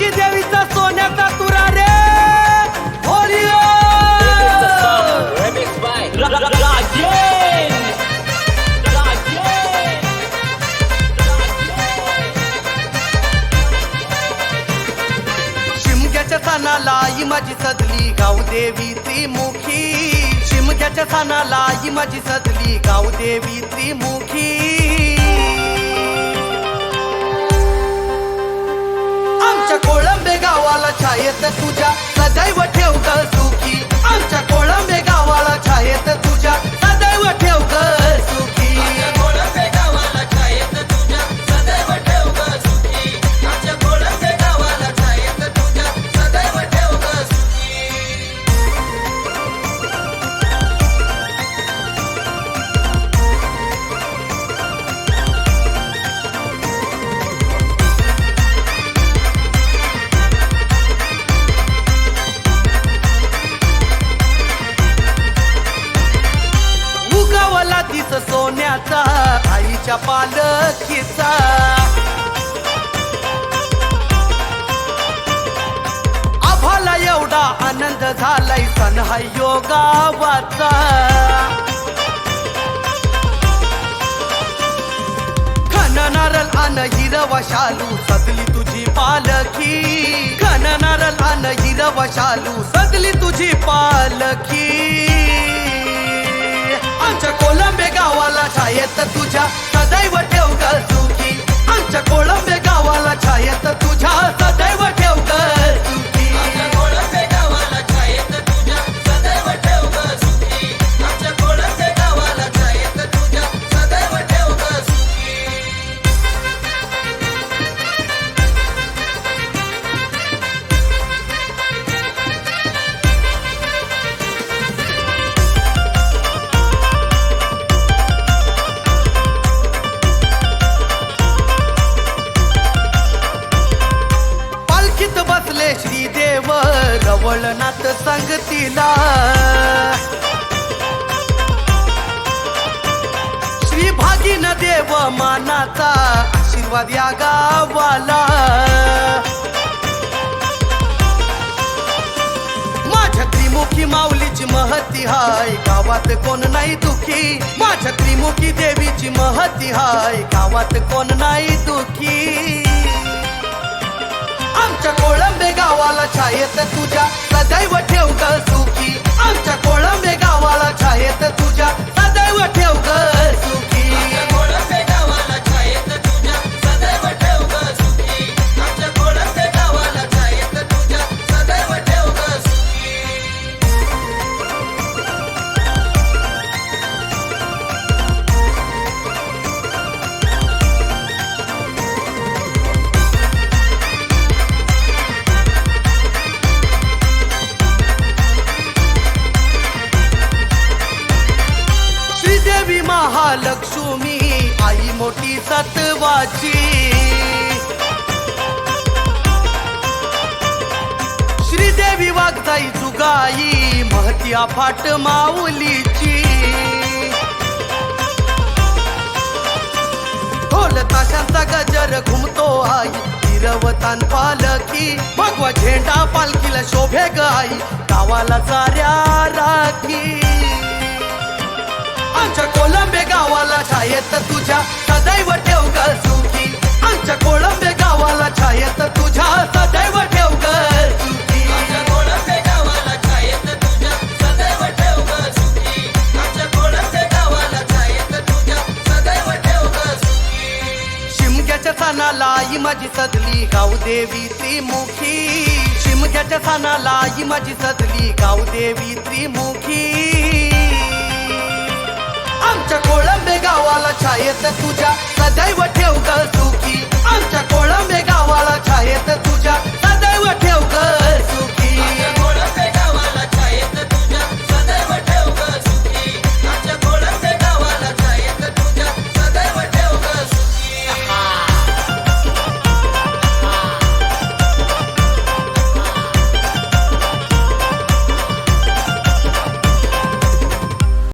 की देवीचा सोन्याचा तुरा रे. हो. शिमग्याच्या स्थानाला आई माझी सजली गाऊ देवी त्रिमुखी. शिमग्याच्या स्थानाला आई माझी सजली गाऊ देवी त्रिमुखी. कोळंबे गावाला छायेत तुझ्या. सदैव आमच्या पालखीचा. आभाला एवढा आनंद झालाय सण हा योगावाचा घन नारळ आन हिरवा शालू सजली तुझी पालखी. घन नारळ आन हिरवा शालू सजली तुझी पालखी. आमच्या कोलंबे गावाला छायेत तुझ्या रवळनाथ संगतीला. श्री भागीन देव मानाचा आशीर्वाद या गावाला. माझ्या त्रिमुखी माऊलीची महती हाय गावात कोण नाही दुखी. माझ्या त्रिमुखी देवीची महती हाय गावात कोण नाही दुखी. आमच्या कोळंबे गावाला छायेत तू आई सत्वाची. श्रीदेवी वागताई जुगाई महती फाट माऊलीची. ढोल ताशांचा गजर घुमतो आई हिरवतान पालखी. भगवा झेंडा पालखीला शोभे ग आई गावाला साऱ्या राखी. आमच्या कोलंबे गावाला छायेत तुझ्या माझी सदली गाव देवी त्रिमुखी. शिमग्याच्या सणाला आई माझी सदली गाव देवी त्रिमुखी. आमच्या कोळंबे गावाला छायेत तुझ्या सदैव ठेव ग सुखी. आमच्या कोळंबे गावाला छायेत तुझ्या सदैव ठेव ग सुखी.